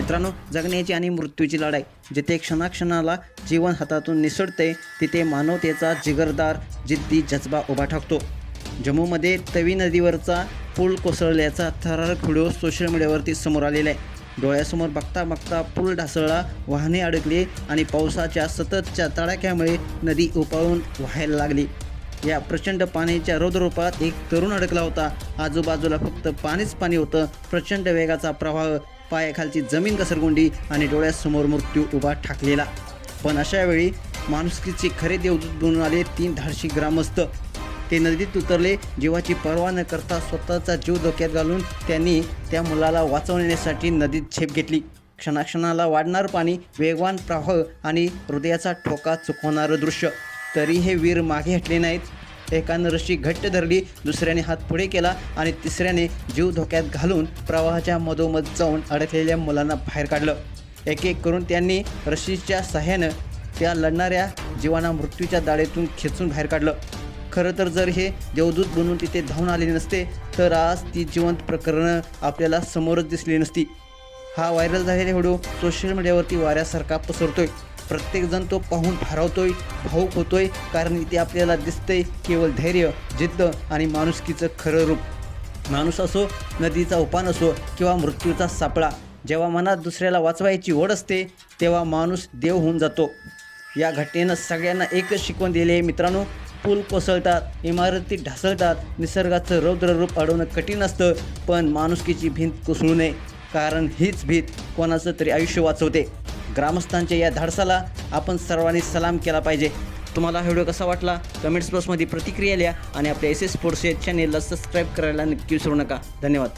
मित्रांनो जगण्याची आणि मृत्यूची लढाई जिथे क्षणाक्षणाला जीवन हातातून निसटते तिथे मानवतेचा जिगरदार जिद्दी जज्बा उभा ठाकतो. जम्मूमध्ये तवी नदीवरचा पूल कोसळल्याचा थरारक व्हिडिओ सोशल मीडियावरती समोर आलेला आहे. डोळ्यासमोर बघता बघता पूल ढासळला वाहने अडकली आणि पावसाच्या सततच्या तडाख्यामुळे नदी उपाळून व्हायला लागली. या प्रचंड पाण्याच्या रौद्ररूपात एक तरुण अडकला होता. आजूबाजूला फक्त पाणीच पाणी होतं. प्रचंड वेगाचा प्रवाह पायाखालची जमीन घसरगुंडी आणि डोळ्यासमोर मृत्यू उभा ठाकलेला. पण अशा वेळी माणुसकीचे खरे देवदूत बनून आले तीन धाडशी ग्रामस्थ. ते नदीत उतरले जीवाची पर्वा न करता स्वतःचा जीव धोक्यात घालून त्यांनी त्या मुलाला वाचवण्यासाठी नदीत झेप घेतली. क्षणाक्षणाला वाढणार पाणी वेगवान प्रवाह आणि हृदयाचा ठोका चुकवणारं दृश्य. तरी हे वीर मागे हटले नाहीत. एकानं रशी घट्ट धरली दुसऱ्याने हात पुढे केला आणि तिसऱ्याने जीव धोक्यात घालून प्रवाहाच्या मधोमध जाऊन अडकलेल्या मुलांना बाहेर काढलं. एक एक करून त्यांनी रशीच्या सहाय्यानं त्या लढणाऱ्या जीवांना मृत्यूच्या दाढेतून खेचून बाहेर काढलं. खरं तर जर हे देवदूत बनून तिथे धावून आले नसते तर आज ती जिवंत प्रकरणं आपल्याला समोरच दिसली नसती. हा व्हायरल झालेला व्हिडिओ सोशल मीडियावरती वाऱ्यासारखा पसरतोय. प्रत्येकजण तो पाहून हरवतोय भाऊक होतोय कारण इथे आपल्याला दिसतंय केवळ धैर्य जिद्द आणि माणुसकीचं खरं रूप. माणूस असो नदीचा उपान असो किंवा मृत्यूचा सापळा जेव्हा मनात दुसऱ्याला वाचवायची ओढ असते तेव्हा माणूस देव होऊन जातो. या घटनेनं सगळ्यांना एकच शिकवण दिली आहे मित्रांनो पूल कोसळतात इमारती ढासळतात निसर्गाचं रौद्र रूप अडवणं कठीण असतं पण माणुसकीची भिंत कोसळू नये कारण हीच भीत कोणाचं तरी आयुष्य वाचवते. ग्रामस्थांच्या या धाडसाला आपण सर्वांनी सलाम केला पाहिजे. तुम्हाला हा व्हिडिओ कसा वाटला? कमेंट्स बॉक्समध्ये प्रतिक्रिया लिहा आणि आपल्या एस एस स्पोर्ट्स या चॅनेलला सबस्क्राईब करायला नक्की विसरू नका. धन्यवाद.